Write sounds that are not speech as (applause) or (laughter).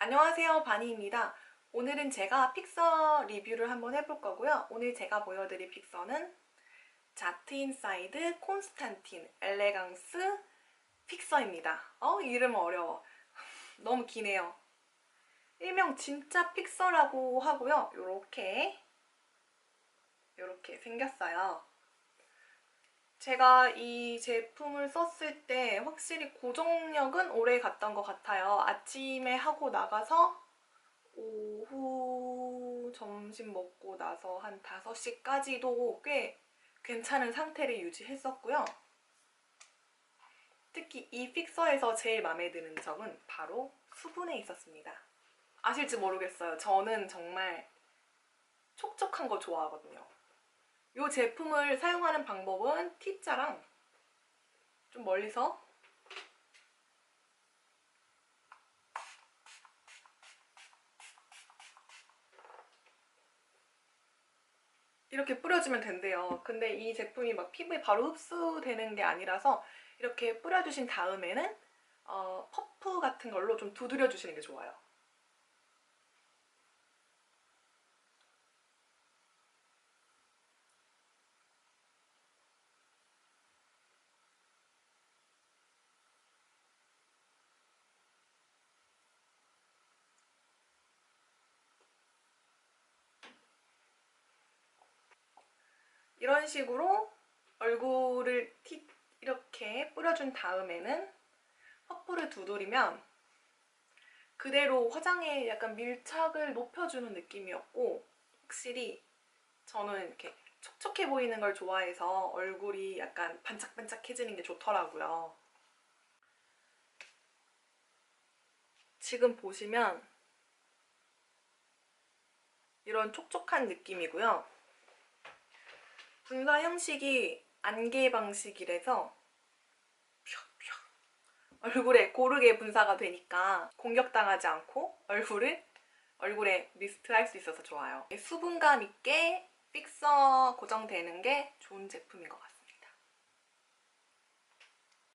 안녕하세요 바니입니다. 오늘은 제가 픽서 리뷰를 한번 해볼 거고요. 오늘 제가 보여드릴 픽서는 자트 인사이드 콘스탄틴 엘레강스 픽서입니다. 어 이름 어려워. (laughs) 너무 기네요. 일명 진짜 픽서라고 하고요. 요렇게 요렇게 생겼어요 제가 이 제품을 썼을 때 확실히 고정력은 오래 갔던 것 같아요. 아침에 하고 나가서 오후 점심 먹고 나서 한 5시까지도 꽤 괜찮은 상태를 유지했었고요. 특히 이 픽서에서 제일 마음에 드는 점은 바로 수분에 있었습니다. 아실지 모르겠어요. 저는 정말 촉촉한 거 좋아하거든요. 이 제품을 사용하는 방법은 T자랑 좀 멀리서 이렇게 뿌려주면 된대요. 근데 이 제품이 막 피부에 바로 흡수되는 게 아니라서 이렇게 뿌려주신 다음에는 어, 퍼프 같은 걸로 좀 두드려 주시는 게 좋아요. 이런 식으로 얼굴을 티 이렇게 뿌려준 다음에는 퍼프를 두드리면 그대로 화장에 약간 밀착을 높여주는 느낌이었고 확실히 저는 이렇게 촉촉해 보이는 걸 좋아해서 얼굴이 약간 반짝반짝해지는 게 좋더라고요. 지금 보시면 이런 촉촉한 느낌이고요. 분사 형식이 안개 방식이라서 얼굴에 고르게 분사가 되니까 공격당하지 않고 얼굴을 얼굴에 미스트 할 수 있어서 좋아요. 수분감 있게 픽서 고정되는 게 좋은 제품인 것 같습니다.